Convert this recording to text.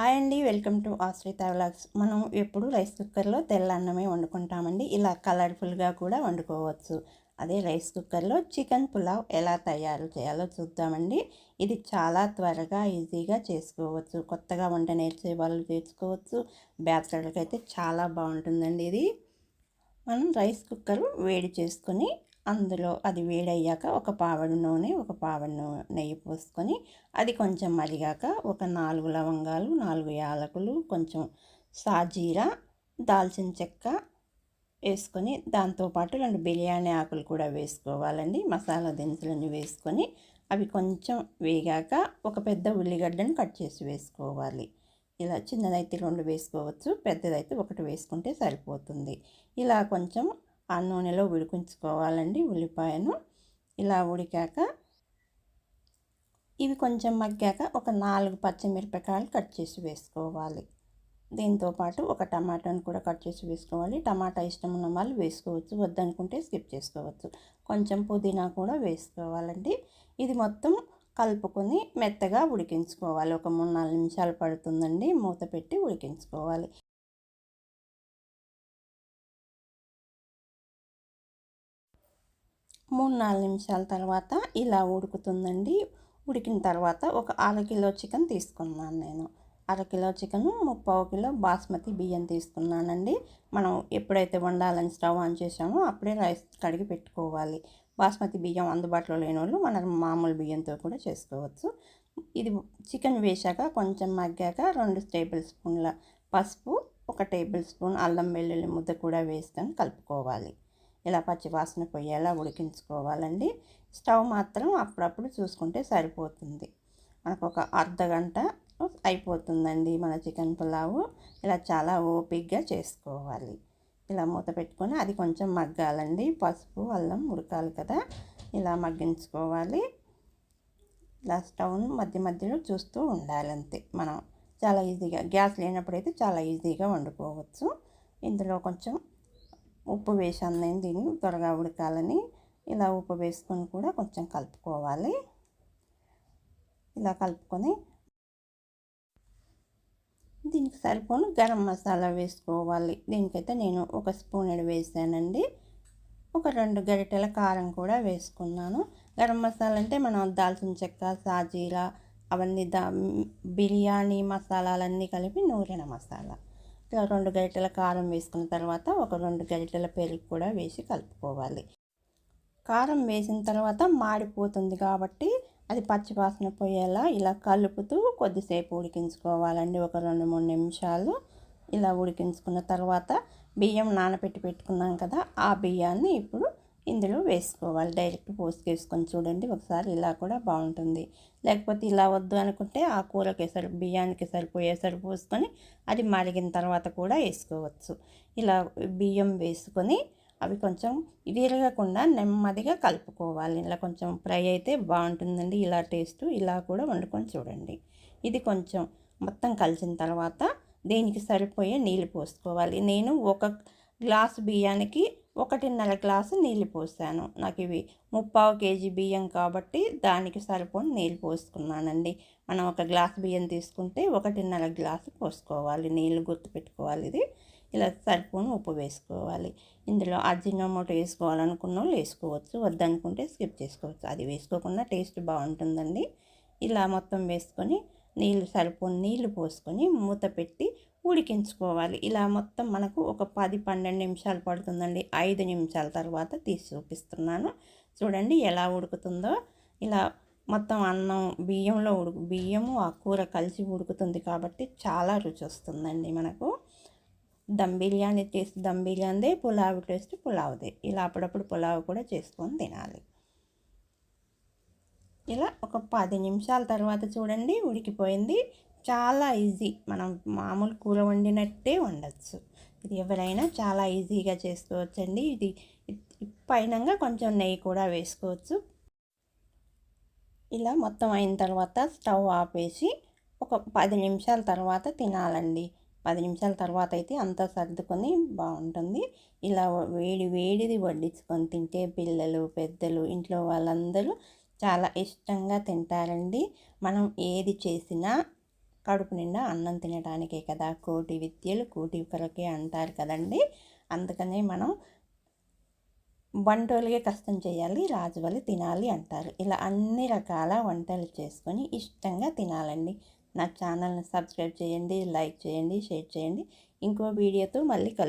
Hi అండి welcome to ఆశ్రిత vlogs. మనం ఎప్పుడు రైస్ కుక్కర్లో తెల్ల అన్నమే వండుకుంటామండి. ఇలా కలర్ఫుల్గా కూడా వండుకోవచ్చు. అదే రైస్ కుక్కర్లో చికెన్ పులావ్ ఎలా తయారు చేయాలో చూద్దామండి. ఇది చాలా త్వరగా ఈజీగా చేసుకోవచ్చు. కొత్తగా వంట నేర్చే వాళ్ళు చేసుకోవచ్చు బ్యాచిలర్కి అయితే చాలా బాగుంటుందండి ఇది. మనం రైస్ కుక్కర్ వేడి చేసుకొని అందులో అది వేడయ్యాక ఒక పావడు నూనె ఒక పావడు నెయ్యి పోసుకొని అది కొంచెం మరిగాక ఒక నాలుగు లవంగాలు నాలుగు యాలకులు కొంచెం సాజీరా దాల్చిన చెక్క వేసుకొని దాంతోపాటు రెండు బిర్యానీ ఆకులు కూడా వేసుకోవాలండి. మసాలా దినుసులను వేసుకొని అవి కొంచెం వేగాక ఒక పెద్ద ఉల్లిగడ్డను కట్ చేసి వేసుకోవాలి. ఇలా చిన్నదైతే రెండు వేసుకోవచ్చు పెద్దదైతే ఒకటి వేసుకుంటే సరిపోతుంది. ఇలా కొంచెం ఆ నూనెలో ఉడికించుకోవాలండి ఉల్లిపాయను. ఇలా ఉడికాక ఇవి కొంచెం మగ్గాక ఒక నాలుగు పచ్చిమిరపకాయలు కట్ చేసి వేసుకోవాలి. దీంతోపాటు ఒక టమాటాను కూడా కట్ చేసి వేసుకోవాలి. టమాటా ఇష్టం ఉన్న వాళ్ళు వేసుకోవచ్చు వద్దనుకుంటే స్కిప్ చేసుకోవచ్చు. కొంచెం పుదీనా కూడా వేసుకోవాలండి. ఇది మొత్తం కలుపుకొని మెత్తగా ఉడికించుకోవాలి. ఒక మూడు నాలుగు నిమిషాలు పడుతుందండి. మూత పెట్టి ఉడికించుకోవాలి. మూడు నాలుగు నిమిషాల తర్వాత ఇలా ఉడుకుతుందండి. ఉడికిన తర్వాత ఒక అర కిలో చికెన్ తీసుకున్నాను నేను. అర కిలో చికెన్ ముప్పావు కిలో బాస్మతి బియ్యం తీసుకున్నానండి. మనం ఎప్పుడైతే వండాలని స్టవ్ ఆన్ చేసామో అప్పుడే రైస్ కడిగి పెట్టుకోవాలి. బాస్మతి బియ్యం అందుబాటులో లేని వాళ్ళు మనం మామూలు బియ్యంతో కూడా చేసుకోవచ్చు. ఇది చికెన్ వేశాక కొంచెం మగ్గాక రెండు టేబుల్ స్పూన్ల పసుపు ఒక టేబుల్ స్పూన్ అల్లం వెల్లుల్లి ముద్ద కూడా వేసుకొని కలుపుకోవాలి. ఇలా పచ్చివాసన పొయ్యేలా ఉడికించుకోవాలండి. స్టవ్ మాత్రం అప్పుడప్పుడు చూసుకుంటే సరిపోతుంది. మనకు ఒక అర్ధ గంట అయిపోతుందండి మన చికెన్ పులావు. ఇలా చాలా ఓపిక్గా చేసుకోవాలి. ఇలా మూత పెట్టుకొని అది కొంచెం మగ్గాలండి. పసుపు అల్లం ఉడకాలి కదా. ఇలా మగ్గించుకోవాలి. ఇలా స్టవ్ను మధ్య మధ్యలో చూస్తూ ఉండాలి అంతే మనం చాలా ఈజీగా గ్యాస్ లేనప్పుడైతే చాలా ఈజీగా వండుకోవచ్చు. ఇందులో కొంచెం ఉప్పు వేసాను నేను దీన్ని త్వరగా ఉడకాలని. ఇలా ఉప్పు వేసుకొని కూడా కొంచెం కలుపుకోవాలి. ఇలా కలుపుకొని దీనికి సరిపోను గరం మసాలా వేసుకోవాలి. దీనికైతే నేను ఒక స్పూన్ వేసానండి. ఒక రెండు గరిటెల కారం కూడా వేసుకున్నాను. గరం మసాలా అంటే మనం దాల్చిన చెక్క సాజీరా అవన్నీ దా బిర్యానీ మసాలాలన్నీ కలిపి నూరిన మసాలా. రెండు గరిటెల కారం వేసుకున్న తర్వాత ఒక రెండు గరిటెల పెరుగు కూడా వేసి కలుపుకోవాలి. కారం వేసిన తర్వాత మాడిపోతుంది కాబట్టి అది పచ్చివాసన పోయేలా ఇలా కలుపుతూ కొద్దిసేపు ఉడికించుకోవాలండి. ఒక రెండు మూడు నిమిషాలు ఇలా ఉడికించుకున్న తర్వాత బియ్యం నానబెట్టి పెట్టుకున్నాం కదా ఆ బియ్యాన్ని ఇప్పుడు ఇందులో వేసుకోవాలి. డైరెక్ట్ పోసుకేసుకొని చూడండి. ఒకసారి ఇలా కూడా బాగుంటుంది. లేకపోతే ఇలా వద్దు అనుకుంటే ఆ కూరకి సరి బియ్యానికి సరిపోయే పోసుకొని అది మరిగిన తర్వాత కూడా వేసుకోవచ్చు. ఇలా బియ్యం వేసుకొని అవి కొంచెం విరగకుండా నెమ్మదిగా కలుపుకోవాలి. ఇలా కొంచెం ఫ్రై అయితే బాగుంటుందండి. ఇలా టేస్ట్ ఇలా కూడా వండుకొని చూడండి. ఇది కొంచెం మొత్తం కలిసిన తర్వాత దీనికి సరిపోయే నీళ్ళు పోసుకోవాలి. నేను ఒక గ్లాసు బియ్యానికి ఒకటిన్నర గ్లాసు నీళ్ళు పోసాను. నాకు ఇవి ముప్పావు కేజీ బియ్యం కాబట్టి దానికి సరిపోని నీళ్ళు పోసుకున్నానండి. మనం ఒక గ్లాస్ బియ్యం తీసుకుంటే ఒకటిన్నర గ్లాసు పోసుకోవాలి. నీళ్ళు గుర్తుపెట్టుకోవాలి ఇది. ఇలా సరిపోని ఉప్పు వేసుకోవాలి. ఇందులో అజినోమోటో వేసుకోవాలనుకున్న వాళ్ళు వేసుకోవచ్చు. వద్దనుకుంటే స్కిప్ చేసుకోవచ్చు. అది వేసుకోకుండా టేస్ట్ బాగుంటుందండి. ఇలా మొత్తం వేసుకొని నీళ్ళు సరిపోని నీళ్ళు పోసుకొని మూత పెట్టి ఉడికించుకోవాలి. ఇలా మొత్తం మనకు ఒక పది పన్నెండు నిమిషాలు పడుతుందండి. ఐదు నిమిషాల తర్వాత తీసి చూపిస్తున్నాను. చూడండి ఎలా ఉడుకుతుందో. ఇలా మొత్తం అన్నం బియ్యంలో ఉడుకు బియ్యము ఆ కూర కలిసి ఉడుకుతుంది కాబట్టి చాలా రుచి వస్తుందండి మనకు. దమ్ బిర్యానీ చేసి దమ్ బిర్యానీదే పులావ్ టేస్ట్ పులావ్దే. ఇలా అప్పుడప్పుడు పులావ్ కూడా చేసుకొని తినాలి. ఇలా ఒక పది నిమిషాల తర్వాత చూడండి ఉడికిపోయింది. చాలా ఈజీ. మనం మామూలు కూర వండినట్టే వండచ్చు. ఇది ఎవరైనా చాలా ఈజీగా చేసుకోవచ్చండి. ఇది పైనంగా కొంచెం నెయ్యి కూడా వేసుకోవచ్చు. ఇలా మొత్తం అయిన తర్వాత స్టవ్ ఆపేసి ఒక పది నిమిషాల తర్వాత తినాలండి. పది నిమిషాల తర్వాత అయితే అంతా సర్దుకొని బాగుంటుంది. ఇలా వేడి వేడిది వడ్డించుకొని తింటే పిల్లలు పెద్దలు ఇంట్లో వాళ్ళందరూ చాలా ఇష్టంగా తింటారండి. మనం ఏది చేసినా కడుపు నిండా అన్నం తినడానికే కదా కోటి విద్యలు కోటి కొరకే అంటారు కదండి. అందుకనే మనం వంటలకే కష్టం చేయాలి రాజువలి తినాలి అంటారు. ఇలా అన్ని రకాల వంటలు చేసుకొని ఇష్టంగా తినాలండి. నా ఛానల్ని సబ్స్క్రైబ్ చేయండి లైక్ చేయండి షేర్ చేయండి. ఇంకో వీడియోతో మళ్ళీ కలు